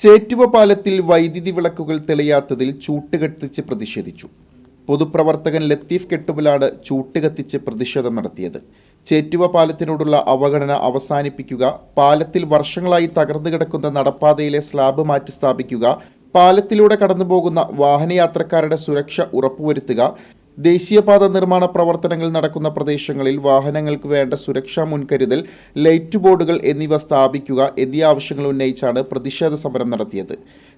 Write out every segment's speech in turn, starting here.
ചേറ്റുവ പാലത്തിൽ വൈദ്യുതി വിളക്കുകൾ തെളിയാത്തതിൽ ചൂട്ടുകത്തിച്ച് പ്രതിഷേധിച്ചു. പൊതുപ്രവർത്തകൻ ലത്തീഫ് കെട്ടുമലാണ് ചൂട്ടുകത്തിച്ച് പ്രതിഷേധം നടത്തിയത്. ചേറ്റുവ പാലത്തിനോടുള്ള അവഗണന അവസാനിപ്പിക്കുക പാലത്തിൽ വർഷങ്ങളായി തകർന്നു കിടക്കുന്ന നടപ്പാതയിലെ സ്ലാബ് മാറ്റി സ്ഥാപിക്കുക പാലത്തിലൂടെ കടന്നുപോകുന്ന വാഹനയാത്രക്കാരുടെ സുരക്ഷ ഉറപ്പുവരുത്തുക ദേശീയപാത നിർമ്മാണ പ്രവർത്തനങ്ങൾ നടക്കുന്ന പ്രദേശങ്ങളിൽ വാഹനങ്ങൾക്ക് വേണ്ട സുരക്ഷാ മുൻകരുതൽ ലൈറ്റ് ബോർഡുകൾ എന്നിവ സ്ഥാപിക്കുക എന്നീ ആവശ്യങ്ങൾ ഉന്നയിച്ചാണ് പ്രതിഷേധ സമരം നടത്തിയത്.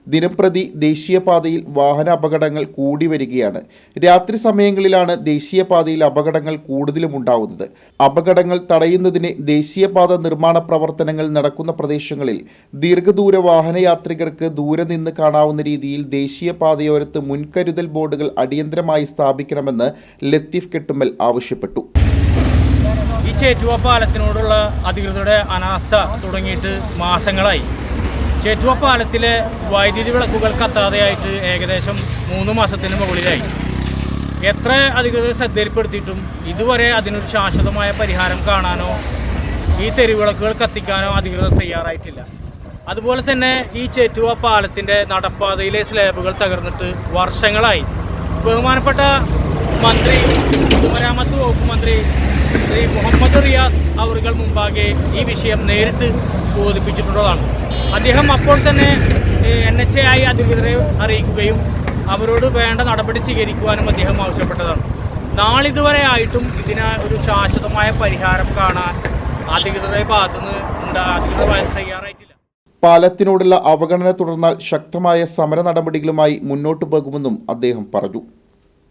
ദിനംപ്രതി ദേശീയപാതയിൽ വാഹന അപകടങ്ങൾ കൂടി വരികയാണ്. രാത്രി സമയങ്ങളിലാണ് ദേശീയപാതയിൽ അപകടങ്ങൾ കൂടുതലും ഉണ്ടാവുന്നത്. അപകടങ്ങൾ തടയുന്നതിന് ദേശീയപാത നിർമ്മാണ പ്രവർത്തനങ്ങൾ നടക്കുന്ന പ്രദേശങ്ങളിൽ ദീർഘദൂര വാഹനയാത്രികർക്ക് ദൂരെ നിന്ന് കാണാവുന്ന രീതിയിൽ ദേശീയപാതയോരത്ത് മുൻകരുതൽ ബോർഡുകൾ അടിയന്തരമായി സ്ഥാപിക്കണമെന്ന് ലത്തീഫ് കെട്ടുമ്മൽ ആവശ്യപ്പെട്ടു. ഈ ചേറ്റുവ പാലത്തിനോടുള്ള അധികൃതരുടെ അനാസ്ഥ തുടങ്ങിയിട്ട് മാസങ്ങളായി. ചേറ്റുവ പാലത്തിലെ വൈദ്യുതി വിളക്കുകൾ കത്താതെയായിട്ട് ഏകദേശം മൂന്ന് മാസത്തിന് മുകളിലായി. എത്ര അധികൃതർ ശ്രദ്ധയിൽപ്പെടുത്തിയിട്ടും ഇതുവരെ അതിനൊരു ശാശ്വതമായ പരിഹാരം കാണാനോ ഈ തെരുവിളക്കുകൾ കത്തിക്കാനോ അധികൃതർ തയ്യാറായിട്ടില്ല. അതുപോലെ തന്നെ ഈ ചേറ്റുവ പാലത്തിന്റെ നടപ്പാതയിലെ സ്ലാബുകൾ തകർന്നിട്ട് വർഷങ്ങളായി. ബഹുമാനപ്പെട്ട മന്ത്രി പൊതുമരാമത്ത് വകുപ്പ് മന്ത്രി ശ്രീ മുഹമ്മദ് റിയാസ് അവറുകൾ മുമ്പാകെ ഈ വിഷയം നേരിട്ട് ബോധിപ്പിച്ചിട്ടുള്ളതാണ്. അദ്ദേഹം അപ്പോൾ തന്നെ എൻ എച്ച് എ ആയി അധികൃതരെ അറിയിക്കുകയും അവരോട് വേണ്ട നടപടി സ്വീകരിക്കുവാനും അദ്ദേഹം ആവശ്യപ്പെട്ടതാണ്. നാളിതുവരെ ആയിട്ടും ഇതിന് ഒരു ശാശ്വതമായ പരിഹാരം കാണാൻ അധികൃതരുടെ ഭാഗത്തുനിന്ന് ഉണ്ടാ അധികൃതർ തയ്യാറായിട്ടില്ല. പാലത്തിനോടുള്ള അവഗണന തുടർന്നാൽ ശക്തമായ സമര നടപടികളുമായി മുന്നോട്ടു പോകുമെന്നും അദ്ദേഹം പറഞ്ഞു.